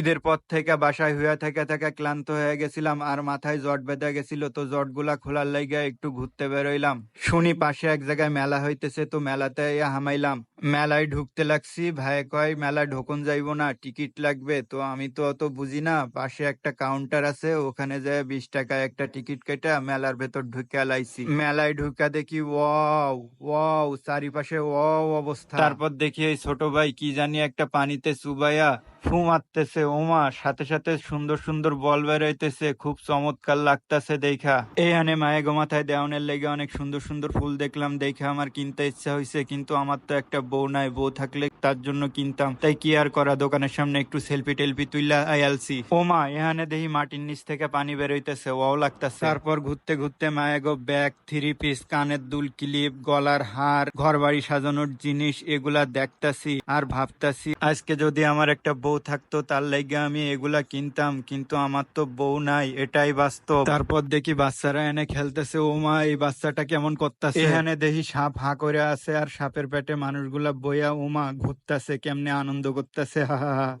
ঈদের পর থেকে বাসায় হইয়া থেকে থেকে ক্লান্ত হয়ে গেছিলাম আর মাথায় জট বেঁধে গেছিল, তো জটগুলা খোলার লাইগা একটু ঘুরতে বেরোইলাম। শুনি পাশে এক জায়গায় মেলা হইতেছে, তো মেলাতে হামাইলাম। মেলায় ঢুকতে লাগছি, ভাই কয়, মেলা ঢোকন যাইবো না, টিকিট লাগবে। তো আমি তো অত বুঝি না, পাশে একটা কাউন্টার আছে, ওখানে যায় বিশ টাকায় একটা টিকিট কেটে মেলার ভেতর ঢুকে লাইছি। মেলায় ঢুকা দেখি, ওয়াও ওয়াও, চারিপাশে ওয়াও অবস্থা। তারপর দেখি এই ছোট ভাই কি জানি একটা পানিতে চুবাইয়া ফু মারতেছে ওমা, সাথে সাথে সুন্দর সুন্দর বল বেরোইতেছে, খুব চমৎকার লাগতেছে দেখা। এইখানে মায়ে গো মাথায় দেওয়ানের লেগে অনেক সুন্দর সুন্দর ফুল দেখলাম, দেখে আমার কিনতে ইচ্ছা হয়েছে কিন্তু আমার তো একটা বউ নাই, বউ থাকলে তার জন্য কিনতাম। তাই কি আর করা, দোকানের সামনে একটু সেলফি টেলফি তুইলা আইয়ালছি ওমা এখানে দেখি মাটির নিচ থেকে পানি বেরোইতেছে, ওয়াও লাগতেছে। তারপর ঘুরতে ঘুরতে মায়ে গো ব্যাগ, থ্রি পিস, কানের দুল, ক্লিপ, গলার হার ঘর বাড়ি সাজানোর জিনিস, এগুলা দেখতাছি আর ভাবতাছি, আজকে যদি আমার একটা বউ থাকতো তার লাগে আমি এগুলা কিনতাম কিন্তু আমার তো বউ নাই এটাই বাস্তব। তারপর দেখি বাচ্চারা এনে খেলতেছে ও মা এই বাচ্চাটা কেমন করতেছে? এখানে দেখি সাপ হা করে আছে আর সাপের পেটে মানুষগুলা বইয়া ওমা ঘুরতেছে কেমনে আনন্দ করতেছে।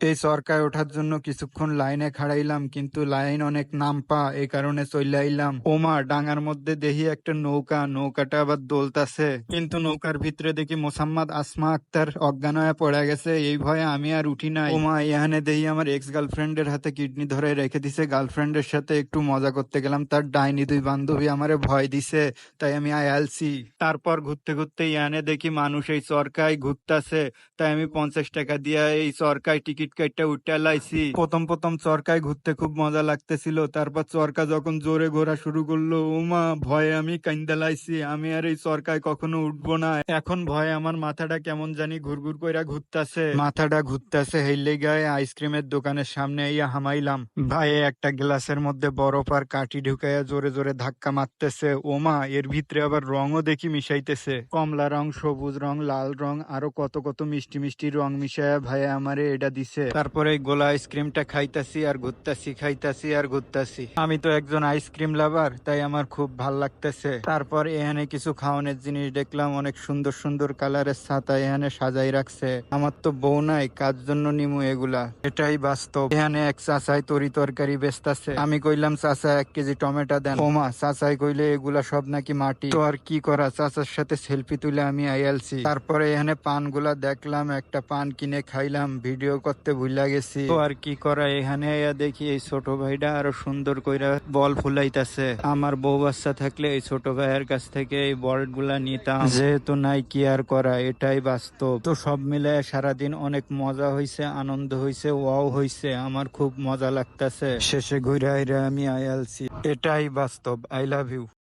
এই সরকায় ওঠার জন্য কিছুক্ষণ লাইনে খাড়াইলাম কিন্তু লাইন অনেক নাম পা এই কারণে চলে আইলাম ওমা ডাঙার মধ্যে দেখি একটা নৌকা নৌকাটা আবার দোলতাছে। কিন্তু নৌকার ভিতরে দেখি মোসাম্মদ আসমা আক্তার অজ্ঞান হয়ে পড়ে গেছে এই ভয়ে আমি আর উঠি নাই। ওমা এখানে দেখি আমার এক্স গার্লফ্রেন্ডের হাতে কিডনি ধরে রেখে দিছে। গার্লফ্রেন্ডের সাথে একটু মজা করতে গেলাম। তার ডাইনি দুই বান্ধবী আমারে ভয় দিছে। তাই আমি আয়ালছি তারপর ঘুরতে ঘুরতে ইয়ানে দেখি মানুষ এই চরকায় ঘুরতাছে। তাই আমি পঞ্চাশ টাকা দিয়ে এই চরকায় টিকিট কাটটা উঠে লাইছি। প্রথম প্রথম চরকায় ঘুরতে খুব মজা লাগতেছিল। তারপর চরকা যখন জোরে ঘোরা শুরু করল ওমা ভয়ে আমি কান্দা লাইছি। আমি আর এই চরকায় কখনো উঠবো না। এখন ভয়ে আমার মাথাটা কেমন জানি ঘুরঘুর কইরা ঘুরতাছে। মাথাটা ঘুরতাছে হেললে গায়ে আইসক্রিমের দোকানের সামনে ইয়া হামাইলাম। ভাই একটা গ্লাসের মধ্যে বরফ আর কাঠি ঢুকাইয়া জোরে জোরে ধাক্কা মারতেছে। ওমা, এর ভিতরে আবার রঙও দেখি মিশাইতেছে। কমলা রং, সবুজ রং, লাল রং, আরও কত কত মিষ্টি মিষ্টি রং মিশাইয়া ভাই আমারে এটা দিছে। তারপরে গোলা আইসক্রিমটা খাইতাছি আর ঘুরতাছি, খাইতাছি আর ঘুরতাছি। আমি তো একজন আইসক্রিম লাভার, তাই আমার খুব ভালো লাগতেছে। তারপর এখানে কিছু খাওয়ানোর জিনিস দেখলাম, অনেক সুন্দর সুন্দর কালারের ছাতা এখানে সাজাই রাখছে। আমার তো বউ নাই কাজ জন্য নিমু এগুলা। এটাই বাস্তব। এখানে এক চাচাই তরি তরকারি বেচতাছে। আমি কইলাম, চাচা, এক কেজি টমেটো দেন। ওমা চাচাই কইলে এগুলা সব নাকি মাটি? তো আর কি করা? চাচার সাথে সেলফি তুলে আমি আইয়ালছি। তারপরে এখানে পানগুলা দেখলাম, একটা পান কিনে খাইলাম, ভিডিও করতে ভুলা গেছি। তো আর কি করা? এখানে আইয়া দেখি এই ছোট ভাইটা আরও সুন্দর কইরা বল ফুলাইতাছে। আমার বউ বাচ্চা থাকলে এই ছোট ভাইয়ের কাছ থেকে এই বলগুলা নিতাম। যেহেতু নাই, কি আর করা? এটাই বাস্তব। তো সব মিলে সারাদিন অনেক মজা হইছে, আনন্দ হইছে, ওয়াও হইছে, আমার খুব মজা লাগতেছে। শেষে ঘুরে আইরা আমি আয়ালছি। এটাই বাস্তব, আই লাভ ইউ।